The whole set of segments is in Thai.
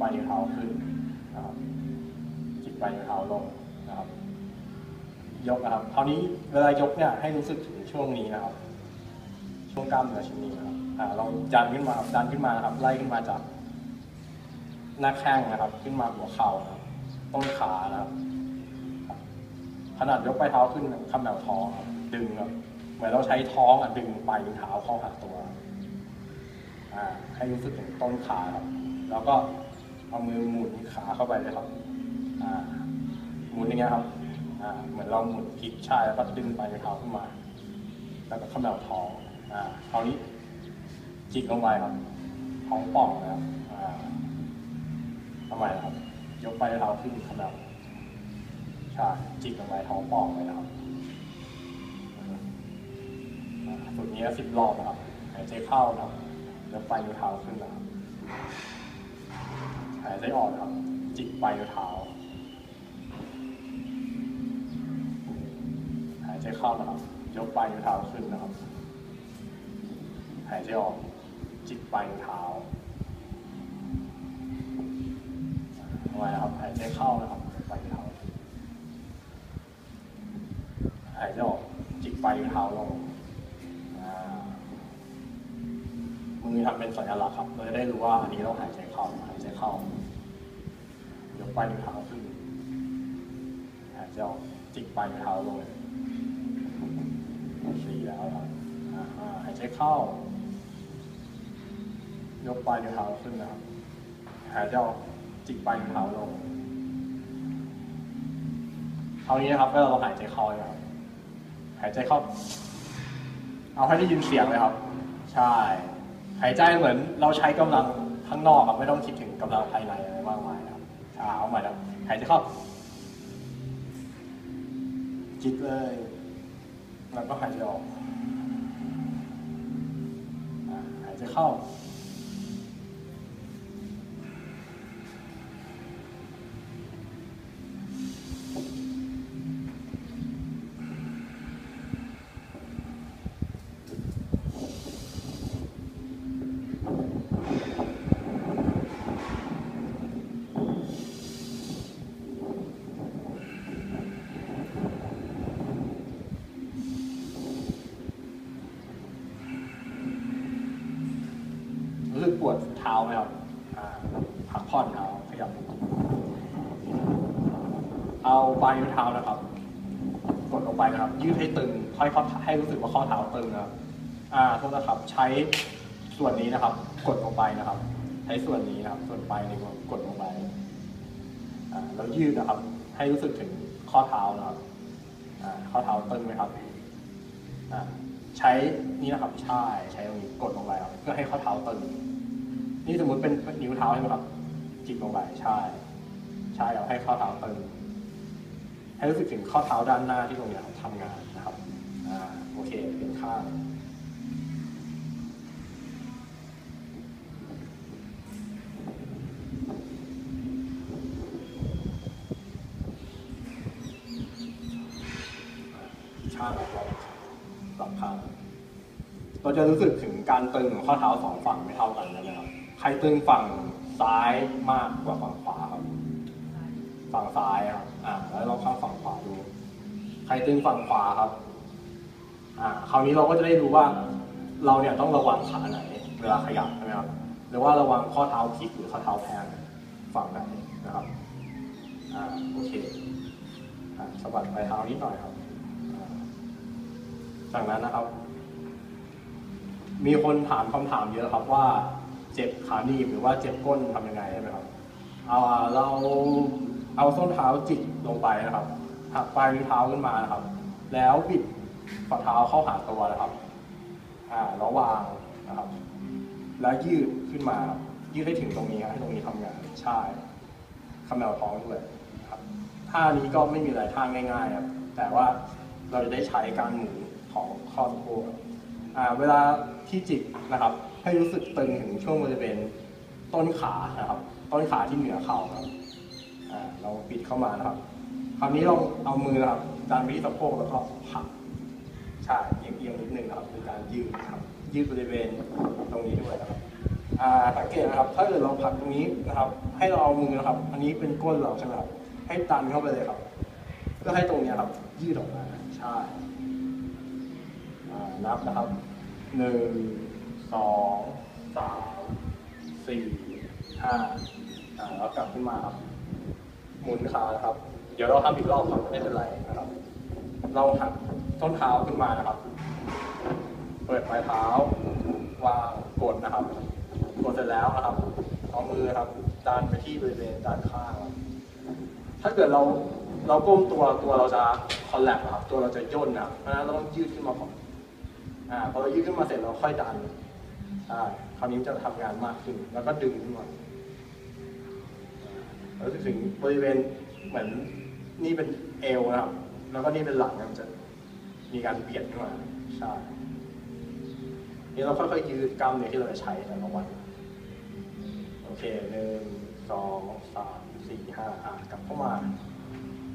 ปลาวเท้าขึ้นนะครับจิกปลาวเท้าลงนะครับยกนะครับคราวนี้เวลายกเนี่ยให้รู้สึกถึงช่วงนี้นะครับ ช่วงกล้ามเนื้อชิ้นนี้นะครับเราดันขึ้นมาครับดันขึ้นมานะครับไล่ขึ้นมาจากหน้าแข้งนะครับ ขึ้นมาหัวเข่านะครับต้นขานะครับ ขนาดยกไปเท้าขึ้นคำแนวท้องครับดึงครับเหมือนเราใช้ท้องอะดึงปลายเท้าเข้าหาตัวอ่าให้รู้สึกถึงต้นขาครับ แล้วก็ เอามือหมุนขาเข้าไปเลยครับอ่าหมุนอย่างเงี้ยครับอ่าเหมือนเราหมุนพลิกชายแล้วก็ดึงปลายเท้าขึ้นมา แล้วก็ขำแนวท้องอ่าคราวนี้จิกลงไปครับท้องป่องนะครับอ่าทำไมครับ ยกปลายนิ้วเท้าขึ้นขำแนวใช่จิกลงไปท้องป่องเลยนะครับอ่าฝึกนี้สิบรอบนะครับหายใจเข้านะครับแล้วปลายนิ้วเท้าขึ้นนะครับ หายใจออกนะครับ จิกปลายเท้า หายใจเข้านะครับ ยกปลายเท้าขึ้นนะครับ หายใจออก จิกปลายเท้าทำไมนะครับ หายใจเข้านะครับปลายเท้า หายใจออก จิกปลายเท้าลงมือทำเป็นสัญลักษณ์ครับเราจะได้รู้ว่าอันนี้เราหายใจเข้าหายใจเข้า ปลายนิ้วเท้าขึ้นหายใจออกจิกปลายนิ้วเท้าลงสี่แล้วครับหายใจเข้า ยกปลายนิ้วเท้าขึ้นนะครับหายใจออกจิกปลายนิ้วเท้าลงเท่านี้นะครับก็เราหายใจเข้าครับหายใจเข้า เอาให้ได้ยินเสียงเลยครับ ใช่ หายใจเหมือนเราใช้กำลังข้างนอกครับไม่ต้องคิดถึงกำลังภายใน อะไรมาเอาใหม่แล้วหายใจเข้า จิตเลย แล้วก็หายใจออก หายใจเข้า ท้าไหมครับพักผ่อนเท้าขยับ เอาปลายนิ้วเท้านะครับ กดลงไปนะครับ ยืดให้ตึงค่อยๆให้รู้สึกว่าข้อเท้าตึงนะครับ อ่าโทษนะครับ ใช้ส่วนนี้นะครับ กดลงไปนะครับ ใช้ส่วนนี้นะครับ ส่วนปลายนิ้วกดลงไปอ่าแล้วยืดนะครับ ให้รู้สึกถึงข้อเท้านะครับอ่าข้อเท้าตึงไหมครับอ่าใช้นี่นะครับใช่ใช้ตรงนี้กดลงไปครับเพื่อให้ข้อเท้าตึง นี่สมมติเป็นนิ้วเท้าใช่ไหมครับ จิกลงไปใช่ ใช่ครับให้ข้อเท้าตึงให้รู้สึกถึงข้อเท้าด้านหน้าที่ตรงเนี้ยครับทำงานนะครับอ่าโอเคเป็นข้างข้างเราปรับข้างเราจะรู้สึกถึงการตึงของข้อเท้าสองฝั่งไม่เท่ากันนะ ใครตึงฝั่งซ้ายมากกว่าฝั่งขวาครับ ฝั่งซ้ายครับ อ่า แล้วเราข้างฝั่งขวาดู ใครตึงฝั่งขวาครับ อ่า คราวนี้เราก็จะได้รู้ว่า เราเนี่ยต้องระวังขาไหน เวลาขยับใช่ไหมครับ หรือว่าระวังข้อเท้าพลิกหรือข้อเท้าแพงฝั่งไหนนะครับ อ่า โอเคอ่าสะบัดปลายเท้านิดหน่อยครับ จากนั้นนะครับ มีคนถามคำถามเยอะครับว่า เจ็บขาหนีบหรือว่าเจ็บก้นทำยังไงใช่ไหมครับเอาเราเอาส้นเท้าจิกลงไปนะครับหักปลายนิ้วเท้าขึ้นมานะครับ แล้วบิดฝ่าเท้าเข้าหาตัวนะครับอ่าแล้ววางนะครับ แล้วยืดขึ้นมา ยืดให้ถึงตรงนี้ครับให้ตรงนี้ทำงานใช่คำแนวท้องด้วยครับท่านี้ก็ไม่มีอะไรท่าง่ายๆครับแต่ว่าเราจะได้ใช้การหมุนของข้อสะโพกครับอ่าเวลาที่จิกนะครับ ให้รู้สึกตึงถึงช่วงบริเวณต้นขานะครับ ต้นขาที่เหนือเข่าครับอ่าเราปิดเข้ามานะครับ คราวนี้เราเอามือนะครับดันไปที่สะโพกแล้วก็ผักใช่เอียงๆนิดนึงนะครับเป็นการยืดนะครับ ยืดบริเวณตรงนี้ด้วยนะครับอ่าสังเกตนะครับ ถ้าเกิดเราผักตรงนี้นะครับ ให้เราเอามือนะครับ อันนี้เป็นก้นเราใช่ไหมครับ ให้ดันเข้าไปเลยครับ เพื่อให้ตรงนี้ครับ ยืดออกมา ใช่อ่านับนะครับหนึ่ง สองสามสี่ห้าอ่าแล้วกลับขึ้นมาครับ หมุนขานะครับ เดี๋ยวเราทำอีกรอบครับไม่เป็นไรนะครับ เราหักต้นเท้าขึ้นมานะครับ เปิดปลายเท้าวางกดนะครับ กดเสร็จแล้วนะครับเอามือครับดันไปที่บริเวณด้านข้าง ถ้าเกิดเราเราก้มตัวตัวเราจะคอลแลบครับ ตัวเราจะย่นนะเพราะฉะนั้นเราต้องยืดขึ้นมาก่อนอ่าพอเรายืดขึ้นมาเสร็จเราค่อยดัน อ่คราวนี้จะทำงานมากขึ้น แล้วก็ดึงขึ้นมาแล้วถึงบริเวณเหมือนนี่เป็นเอวนะครับ แล้วก็นี่เป็นหลังมันจะมีการเบียดขึ้นมาใช่นี่เราค่อยๆยืดกล้ามเนื้อที่เราจะใช้แต่ละวันโอเคหนึ่งสองสามสี่ห้าอะกลับเข้ามา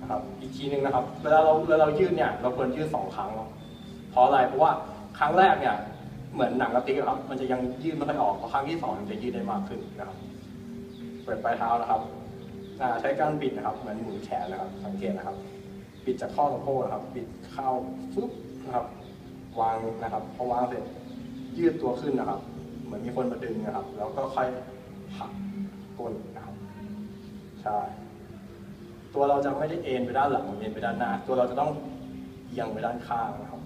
นะครับอีกทีหนึ่งนะครับ เวลาเราเวลาเรายืดเนี่ย เราควรยืดสองครั้งเพราะอะไรเพราะว่าครั้งแรกเนี่ย เหมือนหนังกระติกครับ มันจะยังยืดไม่ค่อยออกพอครั้งที่สองมันจะยืดได้มากขึ้นนะครับ เปิดปลายเท้านะครับใช้การบิดนะครับ เหมือนหมุนแขนนะครับ สังเกตนะครับ บิดจากข้อสะโพกนะครับ บิดเข้าฟึ๊บนะครับ วางนะครับ พอวางเสร็จยืดตัวขึ้นนะครับ เหมือนมีคนมาดึงนะครับ แล้วก็ค่อยหักก้นนะครับ ใช่ ตัวเราจะไม่ได้เอ็นไปด้านหลังเอ็นไปด้านหน้า ตัวเราจะต้องเอียงไปด้านข้างนะครับ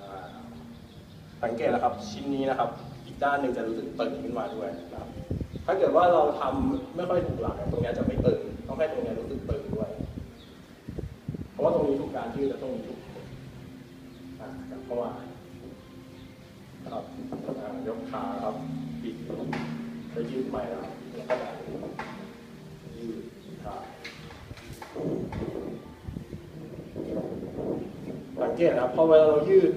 อ่า สังเกตนะครับชิ้นนี้นะครับ อีกด้านหนึ่งจะรู้สึกตึงขึ้นมาด้วยนะครับถ้าเกิดว่าเราทำไม่ค่อยถูกหลักตรงนี้จะไม่ตึงต้องให้ตรงนี้รู้สึกตึงด้วย เพราะว่าตรงนี้ถูกการยืดและตรงนี้ถูกอ่ากลับเข้ามาครับอ่ายกขาครับบิดไปยืดใหม่นะครับแล้วก็ดันยืดขาสังเกตนะครับพอเวลาเรายืด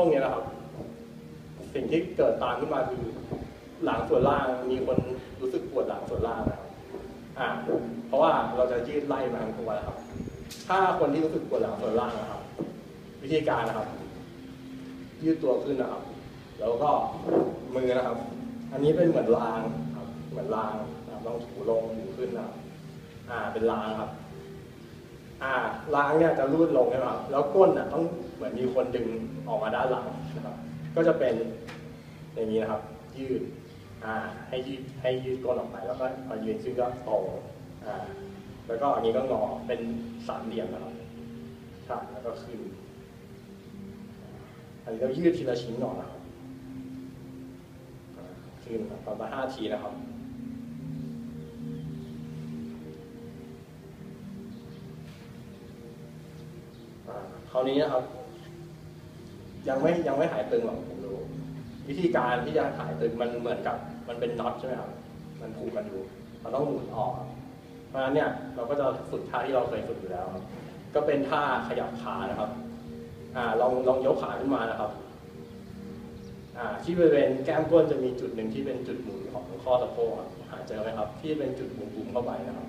วงนี้นะครับ สิ่งที่เกิดตามขึ้นมาคือหลังส่วนล่างมีคนรู้สึกปวดหลังส่วนล่างนะครับอ่าเพราะว่าเราจะยืดไล่มาทั้งตัวนะครับ ถ้าคนที่รู้สึกปวดหลังส่วนล่างนะครับ วิธีการนะครับ ยืดตัวขึ้นนะครับ แล้วก็มือนะครับ อันนี้เป็นเหมือนรางครับ เหมือนรางนะครับลองถูลงถูขึ้นนะครับ อ่าเป็นรางครับ อ่ารางเนี่ยจะรูดลงใช่ไหมครับแล้วก้นอะต้องเหมือนมีคนดึงออกมาด้านหลังนะครับ ก็จะเป็นอย่างนี้นะครับ ยืดอ่าให้ยืดให้ยืดก้นออกไปแล้วก็พอยืนขึ้นก็ตรงอ่าแล้วก็อันนี้ก็งอเป็นสามเหลี่ยมนะครับใช่แล้วก็ขึ้นอันนี้เรายืดทีละชิ้นก่อนนะครับขึ้นประมาณห้าทีนะครับ คราวนี้นะครับ ยังไม่ยังไม่หายตึงหรอกผมรู้ วิธีการที่จะหายตึงมันเหมือนกับ มันเป็นน็อตใช่ไหมครับ มันผูกกันอยู่เราต้องหมุนออกเพราะฉะนั้นเนี่ยเราก็จะฝึกท่าที่เราเคยฝึกอยู่แล้วครับ ก็เป็นท่าขยับขานะครับอ่าลองลองยกขาขึ้นมานะครับอ่าที่บริเวณแก้มก้นจะมีจุดหนึ่งที่เป็นจุดหมุนของข้อสะโพกหาเจอไหมครับ ที่เป็นจุดหมุนบุ้มเข้าไปนะครับ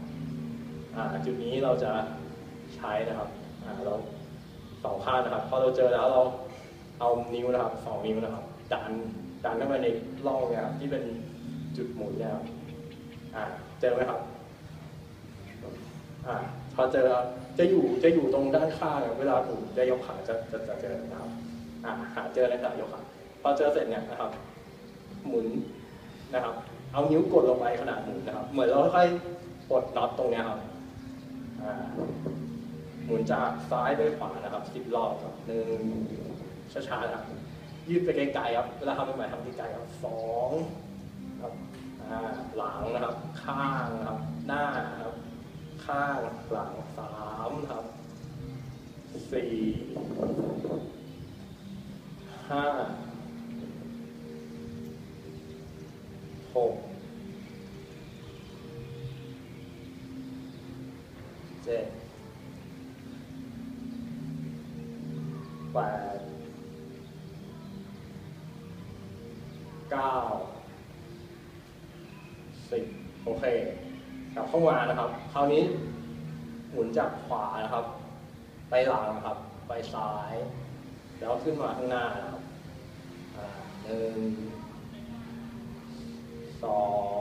อ่าจุดนี้เราจะใช้นะครับอ่าเรา สองข้างนะครับ พอเราเจอแล้วเราเอานิ้วนะครับสองนิ้วนะครับ ดันดันเข้าไปในร่องเนี่ยครับที่เป็นจุดหมุนเนี่ยครับอ่าเจอไหมครับอ่าพอเจอจะอยู่จะอยู่ตรงด้านข้างอะเวลาผมจะยกขาจะจะจะเจอนะครับอ่าหาเจอในขณะยกขาพอเจอเสร็จเนี่ยนะครับ หมุนนะครับ เอานิ้วกดลงไปขนาดหมุนนะครับ เหมือนเราค่อยปลดน็อตตรงเนี้ยครับอ่า มุนจากซ้ายไปขวานะครับสิบรอบครับหนึ่งช้าๆนะครับยืดไปไกลๆครับ เวลาทำใหม่ๆทำไกลๆครับสองครับหลังนะครับ ข้างนะครับ หน้าครับ ข้างหลังสามครับสี่ห้าหกเจ็ด เก้าสิบโอเค กลับเข้ามานะครับ คราวนี้หมุนจากขวานะครับ ไปหลังนะครับ ไปซ้าย แล้วขึ้นมาข้างหน้านะครับหนึ่งสอง